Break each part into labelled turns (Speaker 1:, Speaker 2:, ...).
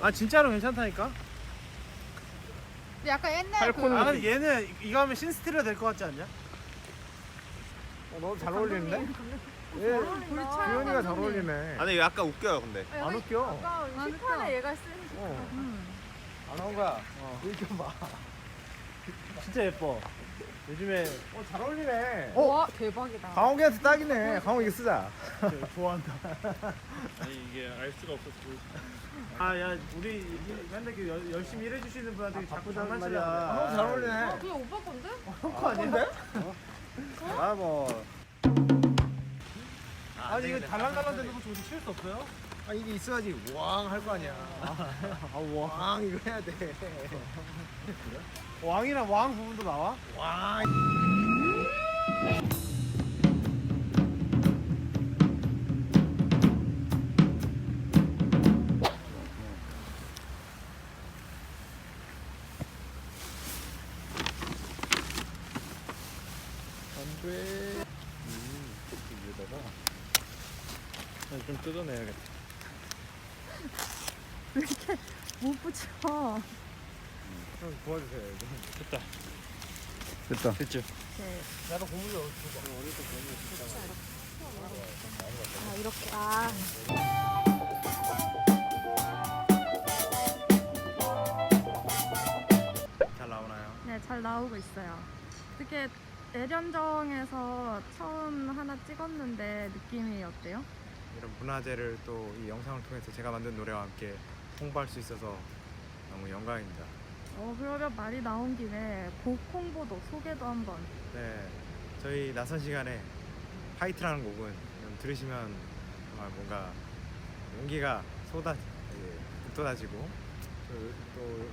Speaker 1: 아 진짜로 괜찮다니까?
Speaker 2: 근데 약간 옛날
Speaker 3: 팔콘은
Speaker 1: 그아 근데 얘는 이거 하면 신스틸러 될 것 같지 않냐?
Speaker 3: 어, 너무 잘 어울리는데? 예,
Speaker 2: 아,
Speaker 3: 주현이가 잘 어울리네.
Speaker 4: 아니 이거 약간 웃겨요 근데
Speaker 3: 안 웃겨.
Speaker 2: 아까 식판에 얘가 쓴
Speaker 3: 어.
Speaker 2: 음.
Speaker 3: 안 나온 거야. 이렇게 봐.
Speaker 1: 진짜 예뻐. 요즘에
Speaker 3: 어, 잘 어울리네.
Speaker 2: 와 대박이다.
Speaker 3: 강호기한테 딱이네. 강호 이거 쓰자.
Speaker 1: 좋아한다.
Speaker 5: 아니 이게 알 수가 없어서.
Speaker 1: 아 야 우리 이- 맨날 이렇게 열- 열심히 일해주시는 분한테 자꾸
Speaker 3: 바쁘단
Speaker 1: 장난치려.
Speaker 3: 말이야. 너무 잘 어울리네.
Speaker 2: 그냥 오빠 건데?
Speaker 1: 거 아니야?
Speaker 3: 아, 뭐.
Speaker 1: 아니 이거 달랑달랑 되는 거 저기 치울 수 없어요?
Speaker 3: 아, 이게 있어야지 왕 할 거 아니야.
Speaker 1: 아 왕.
Speaker 3: 왕 이거 해야 돼.
Speaker 1: 왕이랑 왕 부분도 나와?
Speaker 3: 왕. 안 돼. 음, 위에다가
Speaker 5: 좀 뜯어내야겠다.
Speaker 2: 못 붙여.
Speaker 3: 형 도와주세요. 이거.
Speaker 5: 됐다.
Speaker 3: 됐다.
Speaker 5: 됐죠?
Speaker 2: 네.
Speaker 1: 나도 고무줄 넣어.
Speaker 2: 아 이렇게 아.
Speaker 3: 잘 나오나요?
Speaker 6: 네, 잘 나오고 있어요. 어떻게 내련정에서 처음 하나 찍었는데 느낌이 어때요?
Speaker 3: 이런 문화재를 또 이 영상을 통해서 제가 만든 노래와 함께 홍보할 수 있어서 너무 영광입니다.
Speaker 6: 어, 그러면 말이 나온 김에 곡 홍보도 소개도 한번.
Speaker 3: 네, 저희 나선 시간에 파이트라는 곡은 좀 들으시면 정말 뭔가 용기가 쏟아 예, 돋아지고 또, 또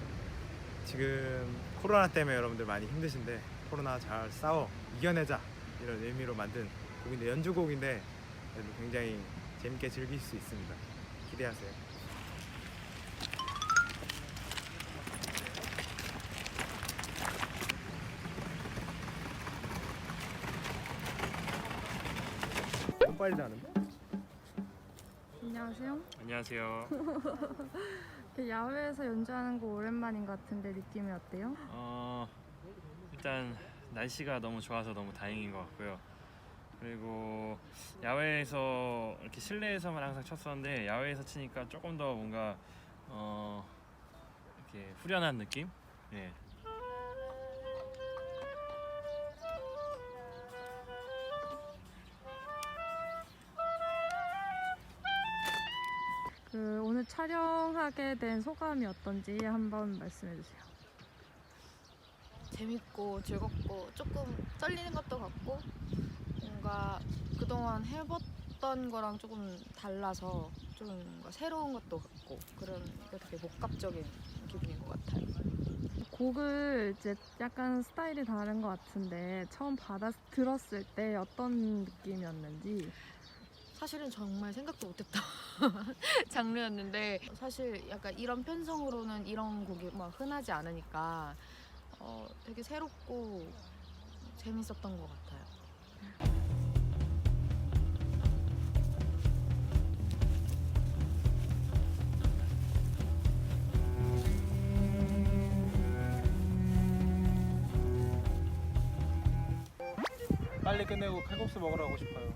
Speaker 3: 지금 코로나 때문에 여러분들 많이 힘드신데 코로나 잘 싸워 이겨내자 이런 의미로 만든 곡인데 연주곡인데 굉장히 재밌게 즐길 수 있습니다. 기대하세요. 너무 빨리 자는데?
Speaker 6: 안녕하세요.
Speaker 5: 안녕하세요.
Speaker 6: 이렇게 야외에서 연주하는 거 오랜만인 것 같은데 느낌이 어때요?
Speaker 5: 어 일단 날씨가 너무 좋아서 너무 다행인 것 같고요. 그리고 야외에서 이렇게 실내에서만 항상 쳤었는데 야외에서 치니까 조금 더 뭔가 어 이렇게 후련한 느낌? 예.
Speaker 6: 그 오늘 촬영하게 된 소감이 어떤지 한번 말씀해 주세요.
Speaker 2: 재밌고 즐겁고 조금 떨리는 것도 같고 뭔가 그동안 해봤던 거랑 조금 달라서 좀 새로운 것도 같고 그런 게 되게 복합적인 기분인 것 같아요.
Speaker 6: 곡을 이제 약간 스타일이 다른 것 같은데 처음 받아 들었을 때 어떤 느낌이었는지
Speaker 2: 사실은 정말 생각도 못했던 장르였는데 사실 약간 이런 편성으로는 이런 곡이 막 흔하지 않으니까 어, 되게 새롭고 재밌었던 것 같아요.
Speaker 1: 빨리 끝내고 칼국수 먹으러 가고 싶어요.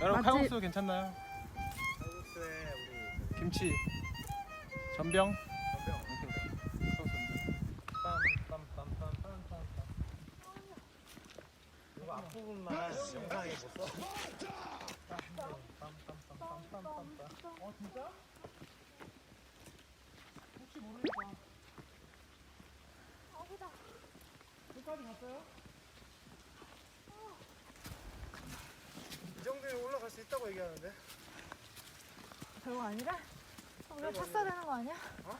Speaker 1: 여러분
Speaker 6: 맛집-
Speaker 1: 칼국수 괜찮나요?
Speaker 3: 칼국수에 우리
Speaker 1: 김치, 전병.
Speaker 3: 전병 이거 앞부분만 영상에 못 써?
Speaker 1: 어 진짜? 혹시 모르니까. 여기까지 갔어요? 이 정도면 있다고 얘기하는데.
Speaker 2: 별거 아니라? 우리 탔어야 되는 거 아니야?
Speaker 1: 어?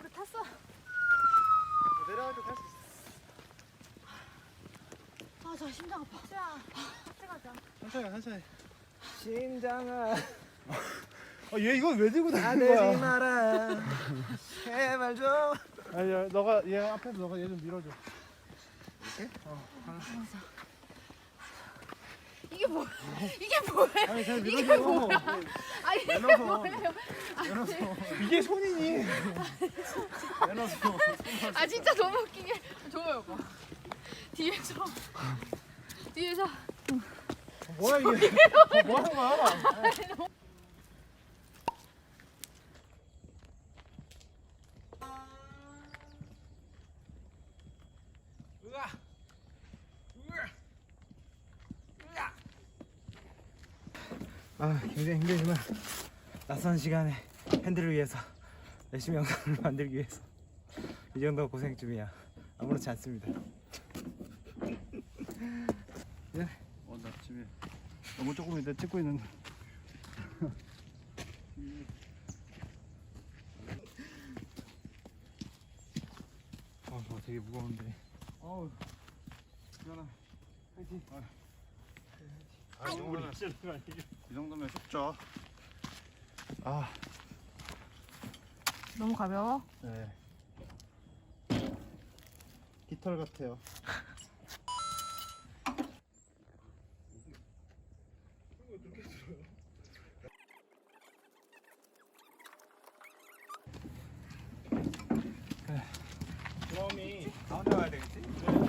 Speaker 2: 우리 탔어.
Speaker 1: 내려갈 때탈수 있어.
Speaker 2: 아, 저 심장 아파. 야, 같이 가자.
Speaker 1: 천천히 가, 천천히.
Speaker 3: 심장아
Speaker 1: 아, 얘 이거 왜 들고 다니는 거야?
Speaker 3: 마라 제발 좀
Speaker 1: 아니, 야, 너가 얘 앞에서 너가 얘 좀 밀어줘.
Speaker 2: 이게 뭐 이게 뭐예요?
Speaker 1: 아니 잘
Speaker 2: 이게
Speaker 1: 밀어줘.
Speaker 2: 뭐야? 아니 이게. 뭐예요?
Speaker 1: 내놔서. 이게 손이니.
Speaker 2: 아 진짜 너무 웃기게 좋아요 봐 뒤에서 뒤에서
Speaker 1: 뭐야 이게? 어, 뭐 하는 거야?
Speaker 3: 아 굉장히 힘들지만 낯선 시간에 팬들을 위해서 열심히 영상을 만들기 위해서 이 정도 고생 중이야 아무렇지 않습니다
Speaker 1: 어, 나 집에 너무 조금 이따 찍고 있는데. 아, 아, 되게 무거운데. 어우, 미안아. 파이팅. 아, 아, 이 정도면, 이 정도면 쉽죠. 아,
Speaker 2: 너무 가벼워?
Speaker 1: 네. 깃털 같아요. 네. 그럼 가운데 가야 되겠지?